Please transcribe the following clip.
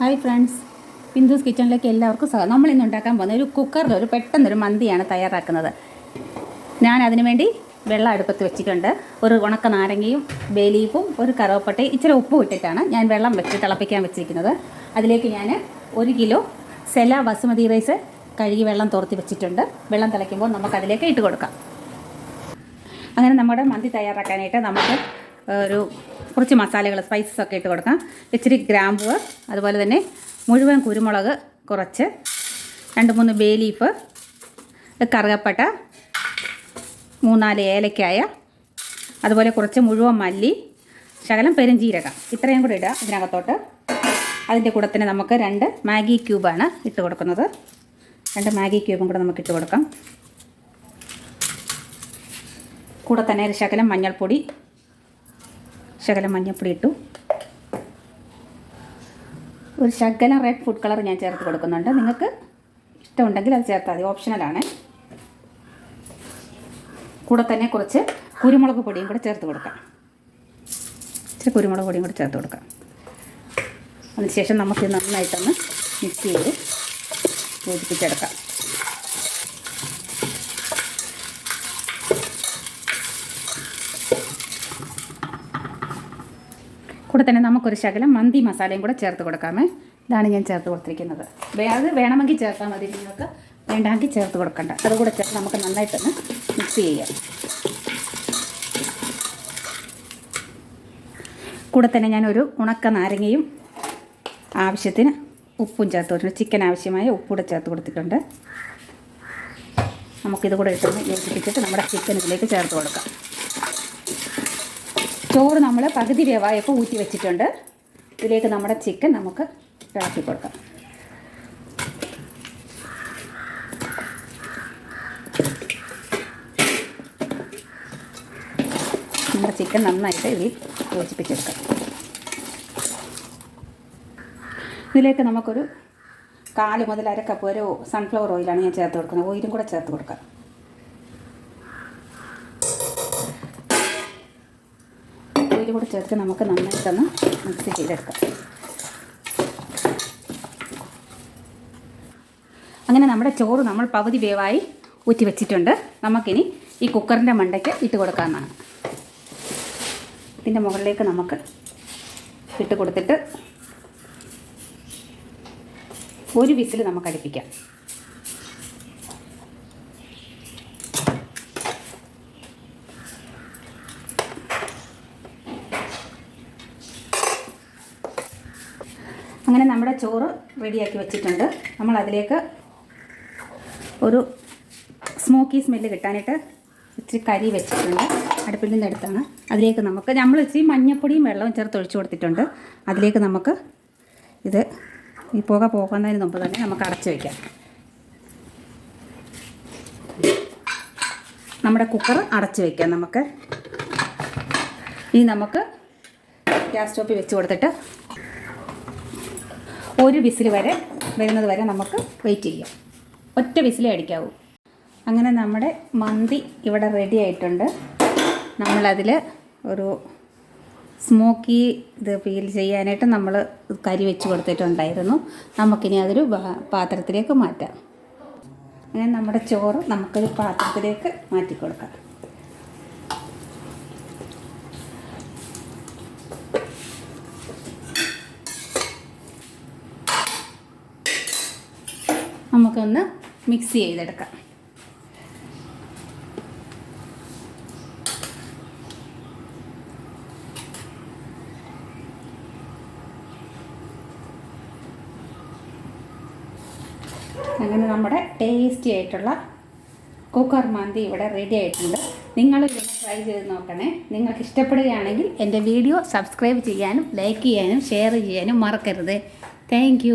Hi friends ബിന്ദുസ് കിച്ചണിലേക്ക് എല്ലാവർക്കും സ്വാഗതം. നമ്മൾ ഇന്ന് ഉണ്ടാക്കാൻ പോകുന്നത് ഒരു കുക്കറിൽ ഒരു പെട്ടെന്നൊരു മന്തിയാണ് തയ്യാറാക്കുന്നത്. ഞാൻ അതിനു വേണ്ടി വെള്ളം അടുപ്പത്ത് വെച്ചിട്ടുണ്ട്. ഒരു ഉണക്ക നാരങ്ങയും ബേലീഫും ഒരു കറുവപ്പട്ടയും ഇച്ചിരി ഉപ്പും ഇട്ടിട്ടാണ് ഞാൻ വെള്ളം വെച്ച് തിളപ്പിക്കാൻ വെച്ചിരിക്കുന്നത്. അതിലേക്ക് ഞാൻ ഒരു കിലോ സെല ബസുമതി റൈസ് കഴുകി വെള്ളം തോർത്തി വെച്ചിട്ടുണ്ട്. വെള്ളം തിളയ്ക്കുമ്പോൾ നമുക്കതിലേക്ക് ഇട്ട് കൊടുക്കാം. അങ്ങനെ നമ്മുടെ മന്തി തയ്യാറാക്കാനായിട്ട് നമുക്ക് ഒരു കുറച്ച് മസാലകൾ സ്പൈസസ് ഒക്കെ ഇട്ട് കൊടുക്കാം. ഇച്ചിരി ഗ്രാമ്പൂ അതുപോലെ തന്നെ മുഴുവൻ കുരുമുളക് കുറച്ച് രണ്ട് മൂന്ന് ബേ ലീഫ് കറുകപ്പട്ട മൂന്നാൽ ഏലക്കായ അതുപോലെ കുറച്ച് മുഴുവൻ മല്ലി ശകലം പെരുംജീരകം. ഇത്രയും കൂടി ഇടുക ഇതിനകത്തോട്ട്. അതിന്റെ കൂടെ തന്നെ നമുക്ക് രണ്ട് മാഗി ക്യൂബാണ് ഇട്ട് കൊടുക്കുന്നത്. രണ്ട് മാഗി ക്യൂബും കൂടെ നമുക്ക് ഇട്ട് കൊടുക്കാം. കൂടെ തന്നെ ഒരു ശകലം മഞ്ഞൾപ്പൊടി ശകലം മഞ്ഞപ്പൊടി ഇട്ടു ഒരു ശകലം റെഡ് ഫുഡ് കളർ ഞാൻ ചേർത്ത് കൊടുക്കുന്നുണ്ട്. നിങ്ങൾക്ക് ഇഷ്ടമുണ്ടെങ്കിൽ അത് ചേർത്താൽ മതി. ഓപ്ഷണലാണ് കൂടെ തന്നെ കുറച്ച് കുരുമുളക് പൊടിയും കൂടെ ചേർത്ത് കൊടുക്കാം. ഇച്ചിരി കുരുമുളക് പൊടിയും കൂടെ ചേർത്ത് കൊടുക്കാം. അതിനുശേഷം നമുക്ക് നന്നായിട്ടൊന്ന് മിക്സ് ചെയ്ത് യോജിപ്പിച്ചെടുക്കാം കൂടെ തന്നെ നമുക്കൊരു ശകലം മന്തി മസാലയും കൂടെ ചേർത്ത് കൊടുക്കാമേ. ഇതാണ് ഞാൻ ചേർത്ത് കൊടുത്തിരിക്കുന്നത്. അത് വേണമെങ്കിൽ ചേർത്താൽ മതി. നിങ്ങൾക്ക് വേണ്ടാമെങ്കിൽ ചേർത്ത് കൊടുക്കണ്ട. അതുകൂടെ ചേർത്ത് നമുക്ക് നന്നായിട്ടൊന്ന് മിക്സ് ചെയ്യാം. കൂടെ തന്നെ ഞാനൊരു ഉണക്ക നാരങ്ങയും ആവശ്യത്തിന് ഉപ്പും ചേർത്ത് കൊടുത്തിട്ടുണ്ട്. ചിക്കൻ ആവശ്യമായ ഉപ്പൂടെ ചേർത്ത് കൊടുത്തിട്ടുണ്ട്. നമുക്കിത് കൂടെ ഇട്ടൊന്ന് യോജിപ്പിച്ചിട്ട് നമ്മുടെ ചിക്കൻ ഇതിലേക്ക് ചേർത്ത് കൊടുക്കാം. ചോറ് നമ്മൾ പകുതി വേവായപ്പോൾ ഊറ്റി വെച്ചിട്ടുണ്ട്. ഇതിലേക്ക് നമ്മുടെ ചിക്കൻ നമുക്ക് ഇളക്കി കൊടുക്കാം. നമ്മുടെ ചിക്കൻ നന്നായിട്ട് ഇതിൽ യോജിപ്പിച്ചെടുക്കാം. ഇതിലേക്ക് നമുക്കൊരു കാൽ മുതൽ അര കപ്പ് വരെ സൺഫ്ലവർ ഓയിലാണ് ഞാൻ ചേർത്ത് കൊടുക്കുന്നത്. ഓയിലും കൂടെ ചേർത്ത് കൊടുക്കാം. ഓയിൽ കൂടെ ചേർത്ത് നമുക്ക് നന്നായിട്ടൊന്ന് മിക്സ് ചെയ്തെടുക്കാം. അങ്ങനെ നമ്മുടെ ചോറ് നമ്മൾ പകുതി വേവായി ഊറ്റി വെച്ചിട്ടുണ്ട്. നമുക്കിനി ഈ കുക്കറിന്റെ മണ്ടയ്ക്ക് ഇട്ട് കൊടുക്കാമെന്നാണ് ഇതിന്റെ മുകളിലേക്ക് നമുക്ക് ഇട്ട് കൊടുത്തിട്ട് ഒരു വിസിൽ നമുക്ക് അടുപ്പിക്കാം. അങ്ങനെ നമ്മുടെ ചോറ് റെഡിയാക്കി വെച്ചിട്ടുണ്ട്. നമ്മൾ അതിലേക്ക് ഒരു സ്മോക്കി സ്മെല്ല് കിട്ടാനായിട്ട് ഇച്ചിരി കരി വെച്ചിട്ടുണ്ട്. അടുപ്പിൽ നിന്ന് എടുത്താണ്. അതിലേക്ക് നമുക്ക് നമ്മൾ ഇച്ചിരി മഞ്ഞപ്പൊടിയും വെള്ളവും ചേർത്ത് ഒഴിച്ചു കൊടുത്തിട്ടുണ്ട്. അതിലേക്ക് നമുക്ക് ഇത് ഈ പുക പോകുന്നതിന് മുമ്പ് തന്നെ നമുക്ക് അടച്ചു വയ്ക്കാം നമ്മുടെ കുക്കർ അടച്ചു വയ്ക്കാം നമുക്ക്. ഇനി നമുക്ക് ഗ്യാസ് സ്റ്റോപ്പിൽ വെച്ച് കൊടുത്തിട്ട് ഒരു വിസിൽ വരെ വരുന്നത് വരെ നമുക്ക് വെയിറ്റ് ചെയ്യാം. ഒറ്റ വിസിലേ അടിക്കാവൂ. അങ്ങനെ നമ്മുടെ മന്തി ഇവിടെ റെഡി ആയിട്ടുണ്ട്. നമ്മളതിൽ ഒരു സ്മോക്കി ഇത് ഫീൽ ചെയ്യാനായിട്ട് നമ്മൾ കരി വെച്ച് കൊടുത്തിട്ടുണ്ടായിരുന്നു. നമുക്കിനി അതൊരു പാത്രത്തിലേക്ക് മാറ്റാം. അങ്ങനെ നമ്മുടെ ചോറ് നമുക്കൊരു പാത്രത്തിലേക്ക് മാറ്റി കൊടുക്കാം നമുക്കൊന്ന് മിക്സ് ചെയ്തെടുക്കാം. അങ്ങനെ നമ്മുടെ ടേസ്റ്റി ആയിട്ടുള്ള കുക്കർ മന്തി ഇവിടെ റെഡി ആയിട്ടുണ്ട്. നിങ്ങൾ ഇതൊന്ന് ട്രൈ ചെയ്ത് നോക്കണേ. നിങ്ങൾക്ക് ഇഷ്ടപ്പെടുകയാണെങ്കിൽ എന്റെ വീഡിയോ സബ്സ്ക്രൈബ് ചെയ്യാനും ലൈക്ക് ചെയ്യാനും ഷെയർ ചെയ്യാനും മറക്കരുത്. താങ്ക്